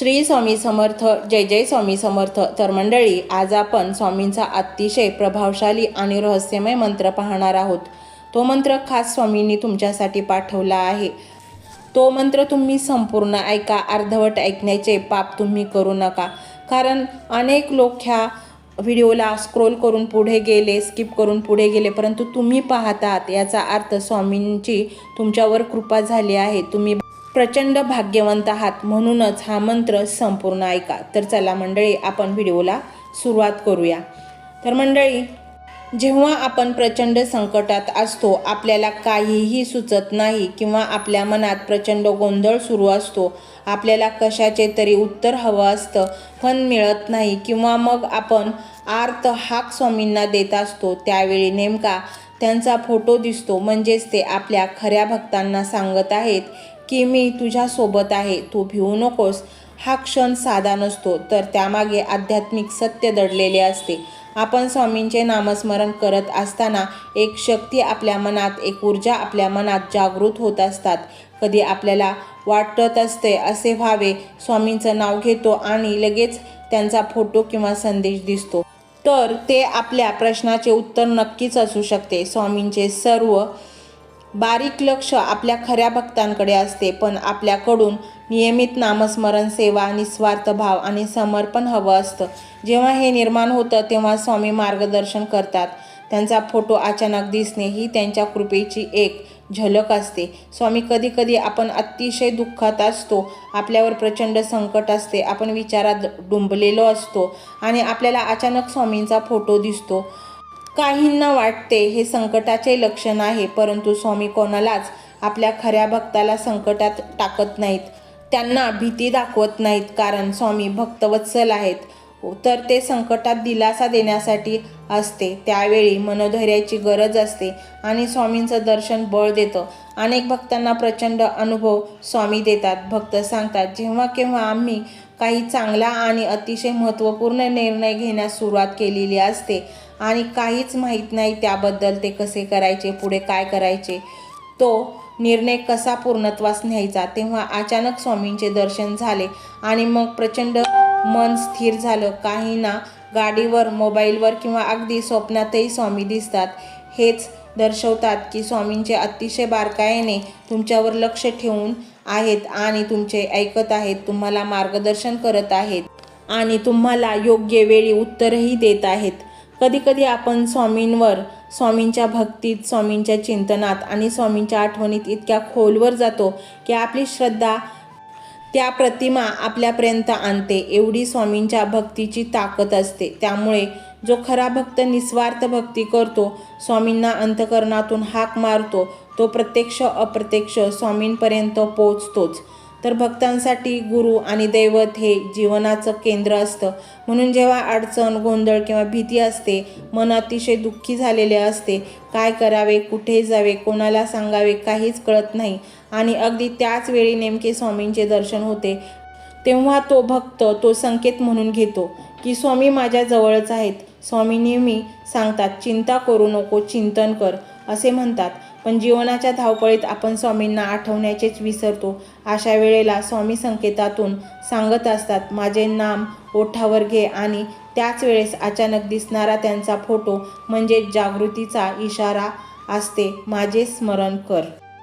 श्री स्वामी समर्थ जय जय स्वामी समर्थ. तर मंडळी आज आपण स्वामींचा अतिशय प्रभावशाली आणि रहस्यमय मंत्र पाहणार आहोत. तो मंत्र खास स्वामींनी तुमच्यासाठी पाठवला आहे. तो मंत्र तुम्ही संपूर्ण ऐका अर्धवट ऐकण्याचे पाप तुम्ही करू नका. कारण अनेक लोक ह्या व्हिडिओला स्क्रोल करून पुढे गेले स्किप करून पुढे गेले परंतु तुम्ही पाहतात याचा अर्थ स्वामींची तुमच्यावर कृपा झाली आहे. तुम्ही प्रचंड भाग्यवंत आहात म्हणूनच हा मंत्र संपूर्ण ऐका. तर चला मंडळी आपण व्हिडिओला सुरुवात करूया. तर मंडळी जेव्हा आपण प्रचंड संकटात असतो आपल्याला काहीही सुचत नाही किंवा आपल्या मनात प्रचंड गोंधळ सुरू असतो आपल्याला कशाचे तरी उत्तर हवं असतं पण मिळत नाही किंवा मग आपण आर्त हाक स्वामींना देत असतो त्यावेळी नेमका त्यांचा फोटो दिसतो म्हणजेच ते आपल्या खऱ्या भक्तांना सांगत आहेत की मी तुझ्यासोबत आहे तू भिवू नकोस. हा क्षण साधा नसतो तर त्यामागे आध्यात्मिक सत्य दडलेले असते. आपण स्वामींचे नामस्मरण करत असताना एक शक्ती आपल्या मनात एक ऊर्जा आपल्या मनात जागृत होत असतात. कधी आपल्याला वाटत असते असे व्हावे स्वामींचं नाव घेतो आणि लगेच त्यांचा फोटो किंवा संदेश दिसतो. तर ते आपल्या प्रश्नाचे उत्तर नक्कीच असू शकते. स्वामींचे सर्व बारीक लक्ष आपल्या खऱ्या भक्तांकडे असते पण आपल्याकडून नियमित नामस्मरण सेवा निस्वार्थ भाव आणि समर्पण हवं असतं. जेव्हा हे निर्माण होतं तेव्हा स्वामी मार्गदर्शन करतात. त्यांचा फोटो अचानक दिसणे ही त्यांच्या कृपेची एक झलक असते. स्वामी कधीकधी आपण अतिशय दुःखात असतो आपल्यावर प्रचंड संकट असते आपण विचारात डुंबलेलो असतो आणि आपल्याला अचानक स्वामींचा फोटो दिसतो. काहींना वाटते हे संकटाचे लक्षण आहे परंतु स्वामी कोणालाच आपल्या खऱ्या भक्ताला संकटात टाकत नाहीत. त्यांना भीती दाखवत नाहीत कारण स्वामी भक्तवत्सल आहेत. तर ते संकटात दिलासा देण्यासाठी असते. त्यावेळी मनोधैर्याची गरज असते आणि स्वामींचं दर्शन बळ देतं. अनेक भक्तांना प्रचंड अनुभव स्वामी देतात. भक्त सांगतात जेव्हा केव्हा आम्ही काही चांगला आणि अतिशय महत्त्वपूर्ण निर्णय घेण्यास सुरुवात केलेली असते. आणि काहीच माहीत नाही त्याबद्दल ते कसे करायचे पुढे काय करायचे तो निर्णय कसा पूर्णत्वास न्यायचा. तेव्हा अचानक स्वामींचे दर्शन झाले आणि मग प्रचंड मन स्थिर झालं. काहींना गाडीवर मोबाईलवर किंवा अगदी स्वप्नातही स्वामी दिसतात. हेच दर्शवतात की स्वामींचे अतिशय बारकाईने तुमच्यावर लक्ष ठेवून आहेत आणि तुमचे ऐकत आहेत तुम्हाला मार्गदर्शन करत आहेत आणि तुम्हाला योग्य वेळी उत्तरही देत आहेत. कधीकधी आपण स्वामींवर स्वामींच्या भक्तीत स्वामींच्या चिंतनात आणि स्वामींच्या आठवणीत इतक्या खोलवर जातो की आपली श्रद्धा त्या प्रतिमा आपल्यापर्यंत आणते. एवढी स्वामींच्या भक्तीची ताकद असते. त्यामुळे जो खरा भक्त निस्वार्थ भक्ती करतो स्वामींना अंतकरणातून हाक मारतो तो प्रत्यक्ष अप्रत्यक्ष स्वामींपर्यंत पोचतोच तर भक्तांसाठी गुरु आणि दैवत हे जीवनाचं केंद्र असतं. म्हणून जेव्हा अडचण गोंधळ किंवा भीती असते मन अतिशय दुःखी झालेले असते काय करावे कुठे जावे कोणाला सांगावे काहीच कळत नाही. आणि अगदी त्याच वेळी नेमके स्वामींचे दर्शन होते. तेव्हा तो भक्त तो संकेत म्हणून घेतो की स्वामी माझ्या जवळच आहेत. स्वामी नेहमी सांगतात चिंता करू नको चिंतन कर असे म्हणतात. पण जीवनाच्या धावपळीत आपण स्वामींना आठवण्याचेच विसरतो. अशा वेळेला स्वामी संकेतातून सांगत असतात माझे नाम ओठावर घे. आणि त्याच वेळेस अचानक दिसणारा त्यांचा फोटो म्हणजे जागृतीचा इशारा असते माझे स्मरण कर.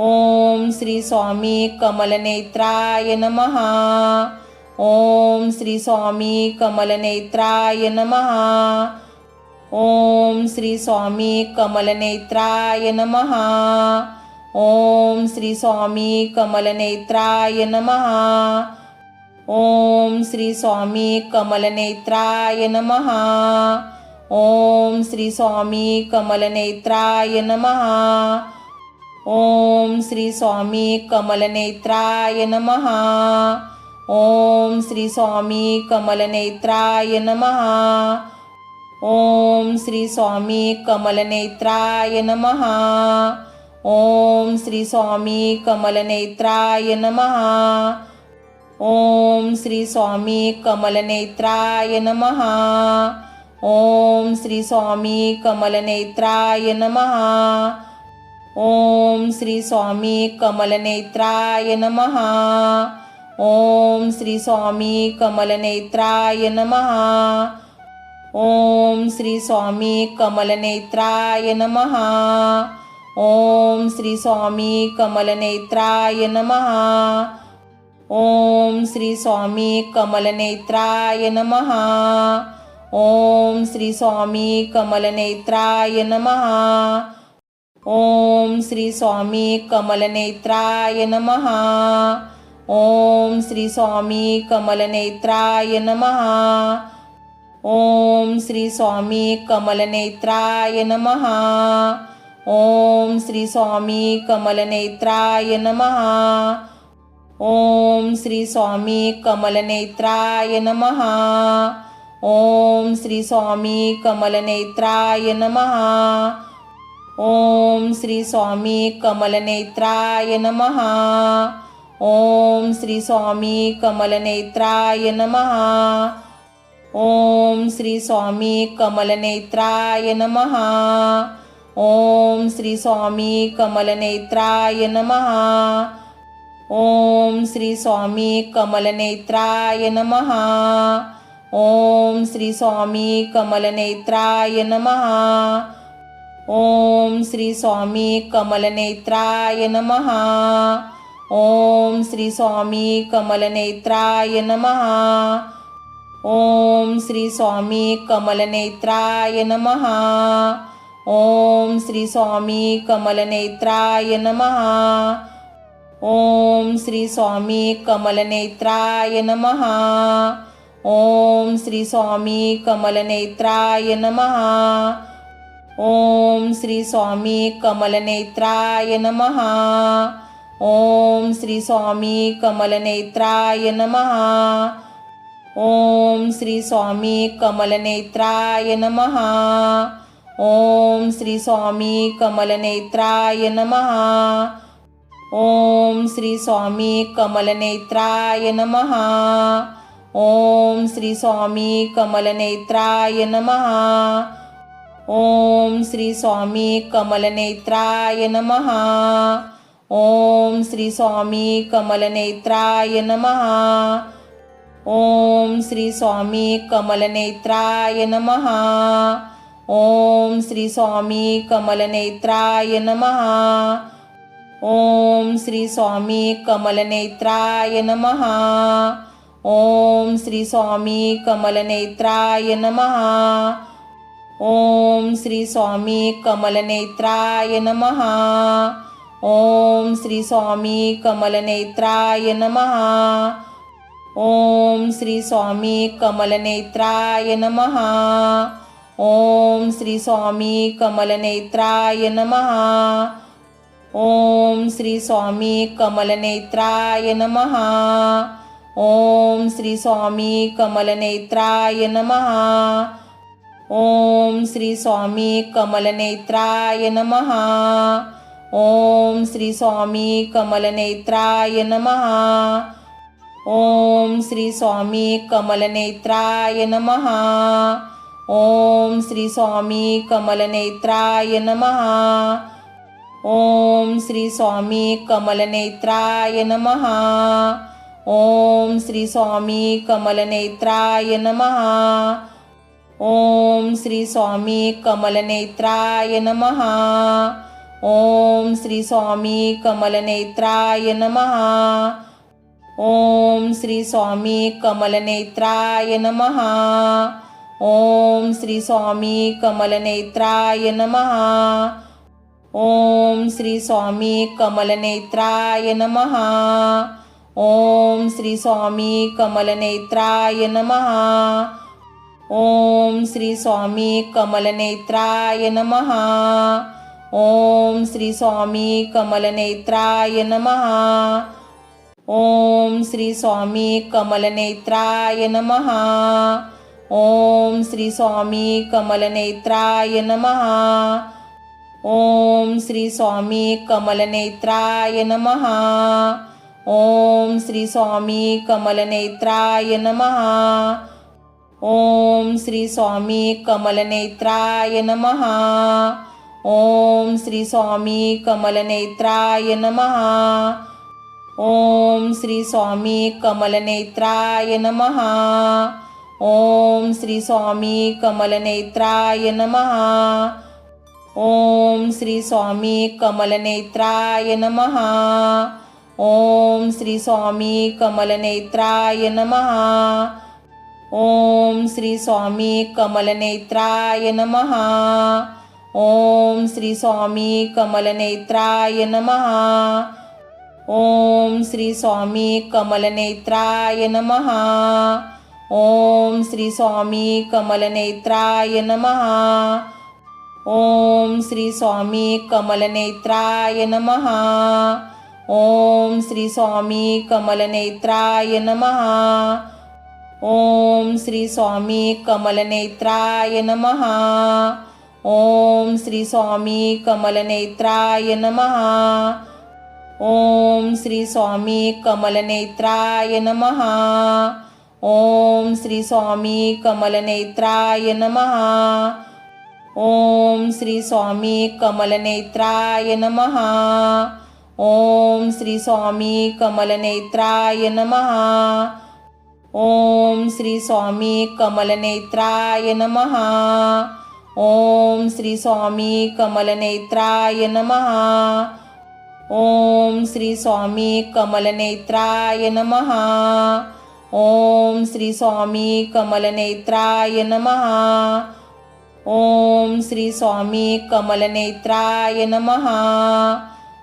ओम श्री स्वामी कमलनेत्राय नमः। ओम श्री स्वामी कमलनेत्राय नमः। ओम श्री स्वामी कमलनेत्राय नमः। ओम श्री स्वामी कमलनेत्राय नमः। ओम श्री स्वामी कमलनेत्राय नमः। ओम श्री स्वामी कमलनेत्राय नमः। ओम श्री स्वामी कमलनेत्राय नमः। ओम श्री स्वामी कमलनेत्राय नमः। ओम श्री स्वामी कमलनेत्राय नमः। ओम श्री स्वामी कमलनेत्राय नमः। ओम श्री स्वामी कमलनेत्राय नमः। ओम श्री स्वामी कमलनेत्राय नमः। ओम श्री स्वामी कमलनेत्राय नमः। ओम श्री स्वामी कमलनेत्राय नमः। ओम श्री स्वामी कमलनेत्राय नमः। ओम श्री स्वामी कमलनेत्राय नमः। ओम श्री स्वामी कमलनेत्राय नमः। ओम श्री स्वामी कमलनेत्राय नमः। ओम श्री स्वामी कमलनेत्राय नमः। ओम श्री स्वामी कमलनेत्राय नमः। ओम श्री स्वामी कमलनेत्राय नमः। ओम श्री स्वामी कमलनेत्राय नमः। ओम श्री स्वामी कमलनेत्राय नमः। ओम श्री स्वामी कमलनेत्राय नमः। ओम श्री स्वामी कमलनेत्राय नम। ओम श्री स्वामी कमलनेत्राय नम। ओम श्री स्वामी कमलनेत्राय नम। ओम श्री स्वामी कमलनेत्राय नम। ओम श्री स्वामी कमलनेत्राय नम। ओम श्री स्वामी कमलनेत्राय नमः। ओम श्री स्वामी कमलनेत्राय नमः। ओम श्री स्वामी कमलनेत्राय नमः। ओम श्री स्वामी कमलनेत्राय नमः। ओम श्री स्वामी कमलनेत्राय नमः। ओम श्री स्वामी कमलनेत्राय नमः। ओम श्री स्वामी कमलनेत्राय नमः। ओम श्री स्वामी कमलनेत्राय नम। ओम श्री स्वामी कमलनेत्राय नम। ओम श्री स्वामी कमलनेत्राय नम। ओम श्री स्वामी कमलनेत्राय नमः। ओम श्री स्वामी कमलनेत्राय नम। ओम श्री स्वामी कमलनेत्राय नमः। ओम श्री स्वामी कमलनेत्राय नम। ओम श्री स्वामी कमलनेत्राय नम। ओम श्री स्वामी कमलनेत्राय नम। ओम श्री स्वामी कमलनेत्राय नमः। ओम श्री स्वामी कमलनेत्राय नम। ओम श्री स्वामी कमलनेत्राय नमः। ओम श्री स्वामी कमलनेत्राय नमः। ओम श्री स्वामी कमलनेत्राय नमः। ओम श्री स्वामी कमलनेत्राय नमः। ओम श्री स्वामी कमलनेत्राय नमः। ओम श्री स्वामी कमलनेत्राय नमः। ओम श्री स्वामी कमलनेत्राय नमः। ओम श्री स्वामी कमलनेत्राय नमः। ओम श्री स्वामी कमलनेत्राय नमः। ओम श्री स्वामी कमलनेत्राय नमः। ओम श्री स्वामी कमलनेत्राय नमः। ओम श्री स्वामी कमलनेत्राय नमः। ओम श्री स्वामी कमलनेत्राय नमः। ओम श्री स्वामी कमलनेत्राय नमः। ओम श्री स्वामी कमलनेत्राय नमः। ओम श्री स्वामी कमलनेत्राय नमः। ओम श्री स्वामी कमलनेत्राय नमः। ओम श्री स्वामी कमलनेत्राय नमः। ओम श्री स्वामी कमलनेत्राय नमः। ओम श्री स्वामी कमलनेत्राय नमः। ओम श्री स्वामी कमलनेत्राय नमः। ओम श्री स्वामी कमलनेत्राय नमः। ओम श्री स्वामी कमलनेत्राय नमः। ओम श्री स्वामी कमलनेत्राय नमः। ओम श्री स्वामी कमलनेत्राय नमः। ओम श्री स्वामी कमलनेत्राय नमः। ओम श्री स्वामी कमलनेत्राय नमः। ओम श्री स्वामी कमलनेत्राय नमः। ओम श्री स्वामी कमलनेत्राय नमः। ओम श्री स्वामी कमलनेत्राय नमः। ओम श्री स्वामी कमलनेत्राय नमः। ओम श्री स्वामी कमलनेत्राय नम। ओम श्री स्वामी कमलनेत्राय नमः। ओम श्री स्वामी कमलनेत्राय नमः। ओम श्री स्वामी कमलनेत्राय नमः। ओम श्री स्वामी कमलनेत्राय नम। ओम श्री स्वामी कमलनेत्राय नमः। ओम श्री स्वामी कमलनेत्राय नमः। ओम श्री स्वामी कमलनेत्राय नमः। ओम श्री स्वामी कमलनेत्राय नमः। ओम श्री स्वामी कमलनेत्राय नमः। ओम श्री स्वामी कमलनेत्राय नमः। ओम श्री स्वामी कमलनेत्राय नमः। ओम श्री स्वामी कमलनेत्राय नमः। ओम श्री स्वामी कमलनेत्राय नमः। ओम श्री स्वामी कमलनेत्राय नमः। ओम श्री स्वामी कमलनेत्राय नमः। ओम श्री स्वामी कमलनेत्राय नमः।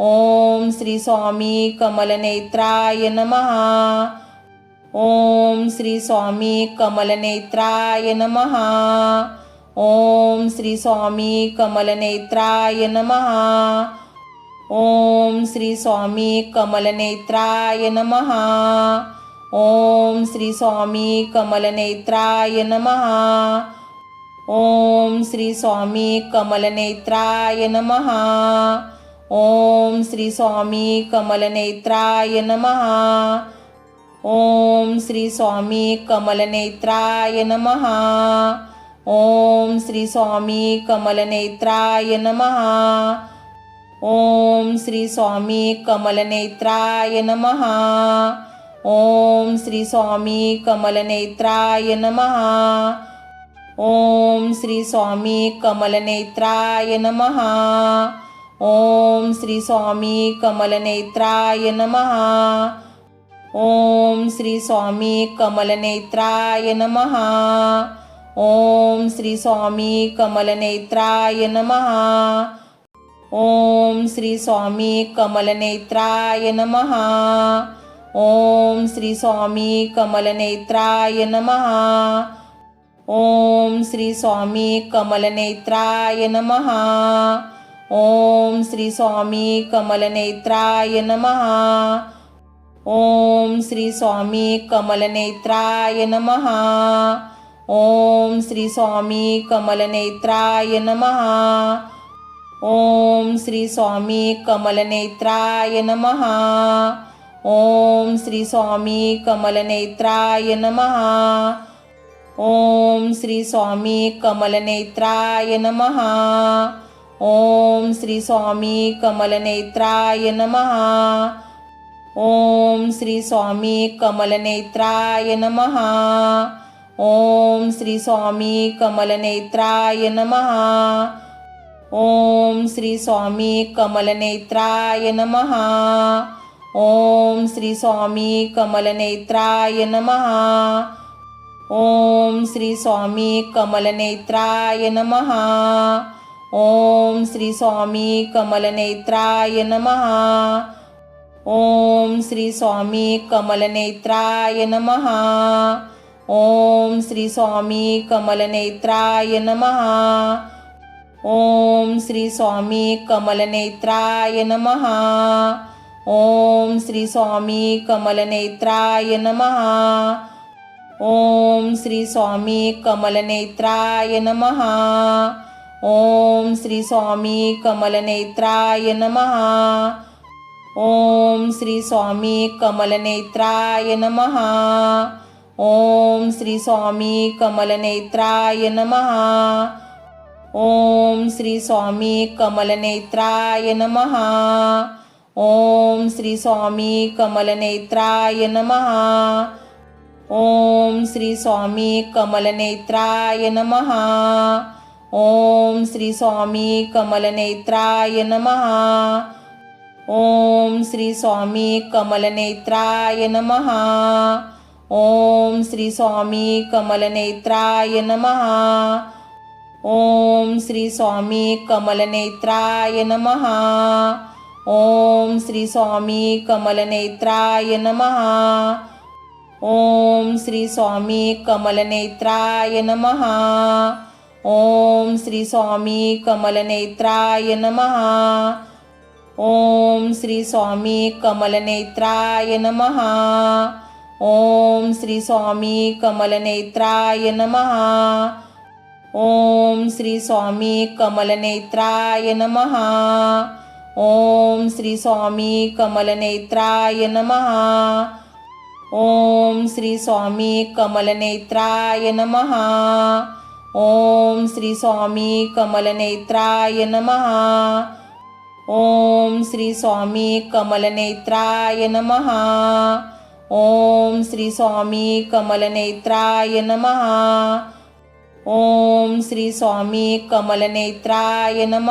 ओम श्री स्वामी कमलनेत्राय नमः। ओम श्री स्वामी कमलनेत्राय नमहा ओम श्री स्वामी कमलनेत्राय नमहा ओम श्री स्वामी कमलनेत्राय नमः। ओम श्री स्वामी कमलनेत्राय नमहा ओम श्री स्वामी कमलनेत्राय नमहा ओम श्री स्वामी कमलनेत्राय नमः। ओम श्री स्वामी कमलनेत्राय नमः। ओम श्री स्वामी कमलनेत्राय नमः। ओम श्री स्वामी कमलनेत्राय नमः। ओम श्री स्वामी कमलनेत्राय नमः। ओम श्री स्वामी कमलनेत्राय नमः। ओम श्री स्वामी कमलनेत्राय नमः। ओम श्री स्वामी कमलनेत्राय नमः। ओम श्री स्वामी कमलनेत्राय नमः। ओम श्री स्वामी कमलनेत्राय नमः। ओम श्री स्वामी कमलनेत्राय नमः। ओम श्री स्वामी कमलनेत्राय नमः। ओम श्री स्वामी कमलनेत्राय नमः। ओम श्री स्वामी कमलनेत्राय नमः। ओम श्री स्वामी कमलनेत्राय नमः। ओम श्री स्वामी कमलनेत्राय नमः। ओम श्री स्वामी कमलनेत्राय नमः। ओम श्री स्वामी कमलनेत्राय नमः। ओम श्री स्वामी कमलनेत्राय नमः। ओम श्री स्वामी कमलनेत्राय नमः। ओम श्री स्वामी कमलनेत्राय नमः। ओम श्री स्वामी कमलनेत्राय नमः। ओम श्री स्वामी कमलनेत्राय नमः। ओम श्री स्वामी कमलनेत्राय नमः। ओम श्री स्वामी कमलनेत्राय नमः। ओम श्री स्वामी कमलनेत्राय नमः। ओम श्री स्वामी कमलनेत्राय नमः। ओम श्री स्वामी कमलनेत्राय नमः। ओम श्री स्वामी कमलनेत्राय नमः। ओम श्री स्वामी कमलनेत्राय नमः। ओम श्री स्वामी कमलनेत्राय नमः। ओम श्री स्वामी कमलनेत्राय नमः। ओम श्री स्वामी कमलनेत्राय नमः। ओम श्री स्वामी कमलनेत्राय नमः। ओम श्री स्वामी कमलनेत्राय नमः। ओम श्री स्वामी कमलनेत्राय नमः। ओम श्री स्वामी कमलनेत्राय नमः। ओम श्री स्वामी कमलनेत्राय नमः। ओम श्री स्वामी कमलनेत्राय नमः। ओम श्री स्वामी कमलनेत्राय नमः। ओम श्री स्वामी कमलनेत्राय नमः। ओम श्री स्वामी कमलनेत्राय नमः। ओम श्री स्वामी कमलनेत्राय नमः। ओम श्री स्वामी कमलनेत्राय नम। ओम श्री स्वामी कमलनेत्राय नम। ओम श्री स्वामी कमलनेत्राय नम। ओम श्री स्वामी कमलनेत्राय नम। ओम श्री स्वामी कमलनेत्राय नम। ओम श्री स्वामी कमलनेत्राय नमः। ओम श्री स्वामी कमलनेत्राय नम। ओम श्री स्वामी कमलनेत्राय नम। ओम श्री स्वामी कमलनेत्राय नम।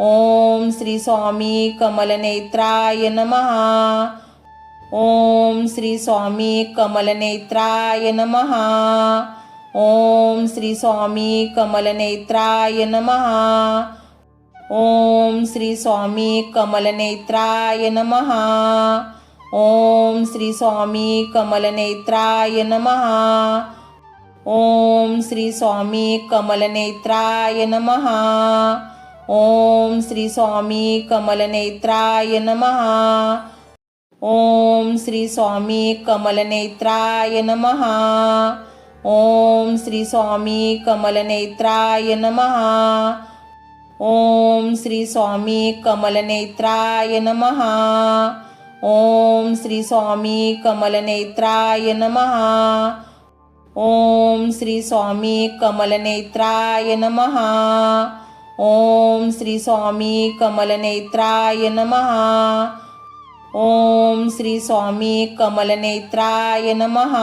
ओम श्री स्वामी कमलनेत्राय नमः। ओम श्री स्वामी कमलनेत्राय नम। ओम श्री स्वामी कमलनेत्राय नमः। ओम श्री स्वामी कमलनेत्राय नमः। ओम श्री स्वामी कमलनेत्राय नमः। ओम श्री स्वामी कमलनेत्राय नमः। ओम श्री स्वामी कमलनेत्राय नमः। ओम श्री स्वामी कमलनेत्राय नमः। ओम श्री स्वामी कमलनेत्राय नमः। ओम श्री स्वामी कमलनेत्राय नमः। ओम श्री स्वामी कमलनेत्राय नमः। ओम श्री स्वामी कमलनेत्राय नमः। ओम श्री स्वामी कमलनेत्राय नमः। ओम श्री स्वामी कमलनेत्राय नमः।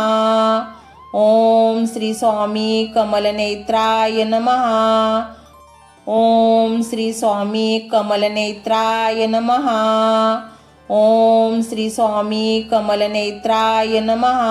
ओम श्री स्वामी कमलनेत्राय नमः। ओम श्री स्वामी कमलनेत्राय नमः। ओम श्री स्वामी कमलनेत्राय नमः।